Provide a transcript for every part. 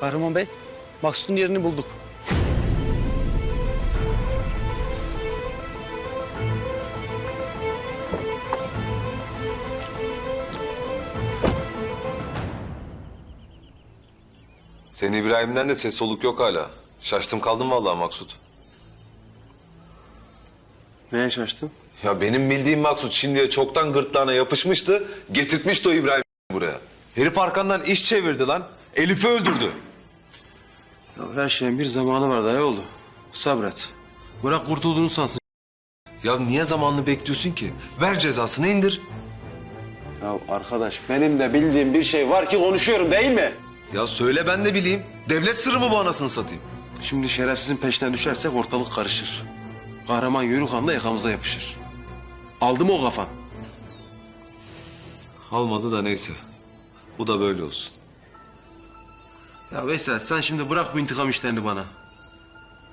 Kahraman Bey, Maksut'un yerini bulduk. Senin İbrahim'den de ses soluk yok hala. Şaştım kaldım vallahi Maksut. Neye şaştın? Ya benim bildiğim Maksut şimdiye çoktan gırtlağına yapışmıştı. Getirtmişti o İbrahim buraya. Herif arkandan iş çevirdi lan. Elif'i öldürdü. Ya her şeyin bir zamanı var dayı oldu. Sabret. Bırak kurtulduğunu sansın. Ya niye zamanını bekliyorsun ki? Ver cezasını indir. Ya arkadaş benim de bildiğim bir şey var ki konuşuyorum değil mi? Ya söyle ben de bileyim. Devlet sırrı mı bu anasını satayım? Şimdi şerefsizin peşine düşersek ortalık karışır. Kahraman Yörükhan da yakamıza yapışır. Aldı mı o kafan? Almadı da neyse. Bu da böyle olsun. Ya Veysel sen şimdi bırak bu intikam işlerini bana.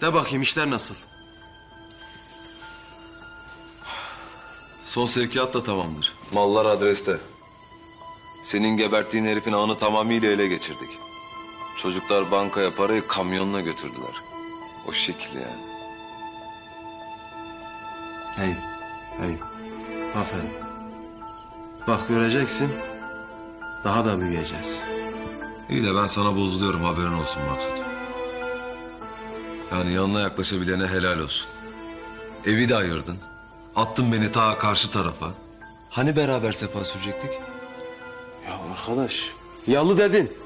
De bakayım işler nasıl? Son sevkiyat da tamamdır. Mallar adreste. Senin geberttiğin herifin ağını tamamıyla ele geçirdik. Çocuklar bankaya parayı kamyonla götürdüler. O şekil yani. Hey, hey. Aferin. Bak göreceksin. Daha da büyüyeceğiz. İyi de ben sana bozuluyorum haberin olsun Maksut. Yani yanına yaklaşabilene helal olsun. Evi de ayırdın. Attın beni ta karşı tarafa. Hani beraber sefa sürecektik? Ya arkadaş. Yalı dedin.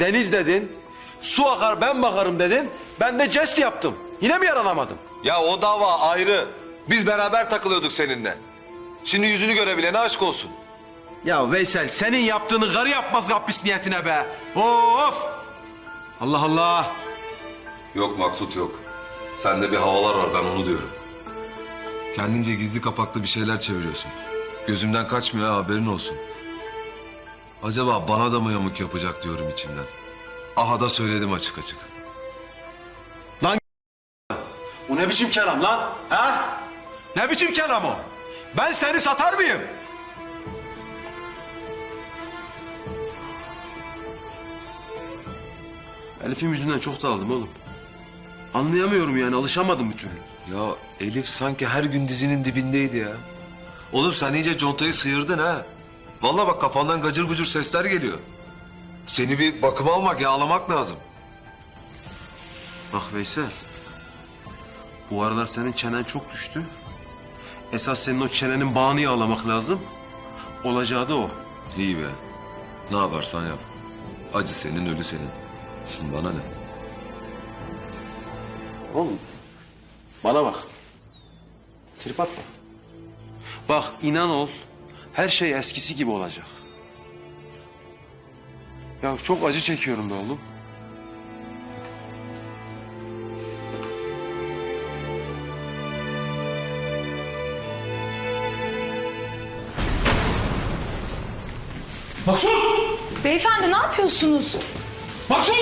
Deniz dedin. Su akar ben bakarım dedin. Ben de jest yaptım. Yine mi yaranamadım? Ya o dava ayrı. Biz beraber takılıyorduk seninle. Şimdi yüzünü görebilene aşk olsun. Ya Veysel senin yaptığını karı yapmaz kapris niyetine be. Of! Allah Allah. Yok Maksut yok. Sende bir havalar var ben onu diyorum. Kendince gizli kapaklı bir şeyler çeviriyorsun. Gözümden kaçmıyor ha haberin olsun. Acaba bana da mı yamuk yapacak diyorum içimden. Aha da söyledim açık açık. O ne biçim kelam lan? Ha? Ne biçim kelam o? Ben seni satar mıyım? Elif'in yüzünden çok dağıldım oğlum. Anlayamıyorum yani alışamadım bir türlü. Ya Elif sanki her gün dizinin dibindeydi ya. Oğlum sen iyice contayı sıyırdın ha. Vallahi bak kafandan gacır gucur sesler geliyor. Seni bir bakıma almak, yağlamak lazım. Bak Veysel. Bu aralar senin çenen çok düştü. Esas senin o çenenin bağını yağlamak lazım. Olacağı da o. İyi be. Ne yaparsan yap. Acı senin, ölü senin. Şimdi bana ne? Oğlum bana bak. Trip atma. Bak inan ol her şey eskisi gibi olacak. Ya çok acı çekiyorum da oğlum. Maksut! Beyefendi ne yapıyorsunuz? Maksut!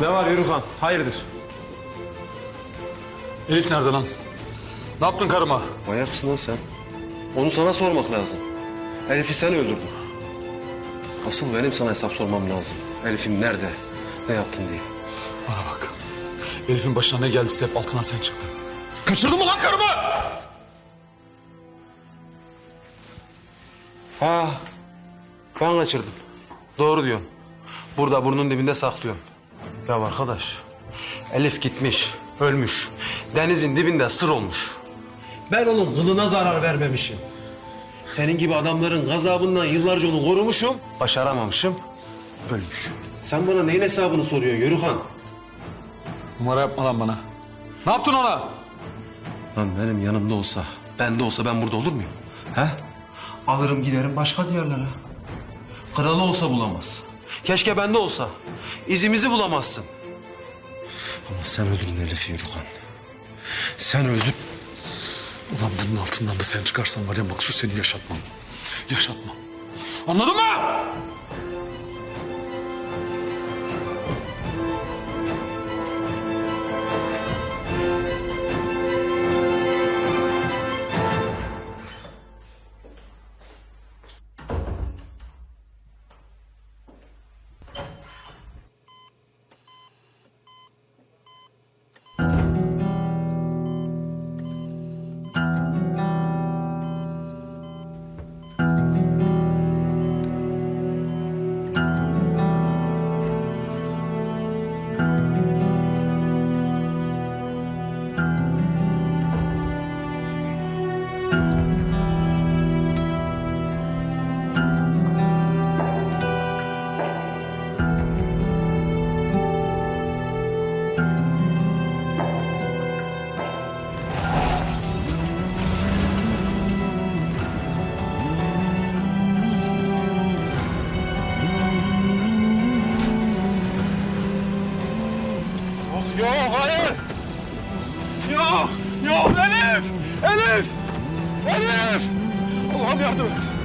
Ne var Yürükan? Hayırdır? Elif nerede lan? Ne yaptın karıma? Manyak mısın lan sen? Onu sana sormak lazım. Elif'i sen öldürdün. Asıl benim sana hesap sormam lazım. Elif'in nerede? Ne yaptın diye. Bana bak. Elif'in başına ne geldiyse hep altından sen çıktın. Kaçırdın mı lan karımı? Ha, ben kaçırdım. Doğru diyorsun. Burada burnun dibinde saklıyorum. Ya arkadaş, Elif gitmiş, ölmüş. Denizin dibinde sır olmuş. Ben onun kılına zarar vermemişim. Senin gibi adamların gazabından yıllarca onu korumuşum. Başaramamışım, ölmüş. Sen bana neyin hesabını soruyorsun Yörükan? Numara yapma lan bana. Ne yaptın ona? Lan benim yanımda olsa, bende olsa ben burada olur muyum? He? Alırım giderim başka diyarlara. Kralı olsa bulamaz. Keşke bende olsa. İzimizi bulamazsın. Ama sen öldürdün Elif'i Yürükan. Sen öldür. Ulan bunun altından da sen çıkarsan var ya Maksut seni yaşatmam. Yaşatmam. Anladın mı? Elif! Elif! Allah'ım yardım et!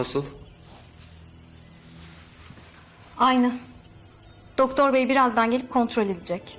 Nasıl? Aynı. Doktor bey birazdan gelip kontrol edecek.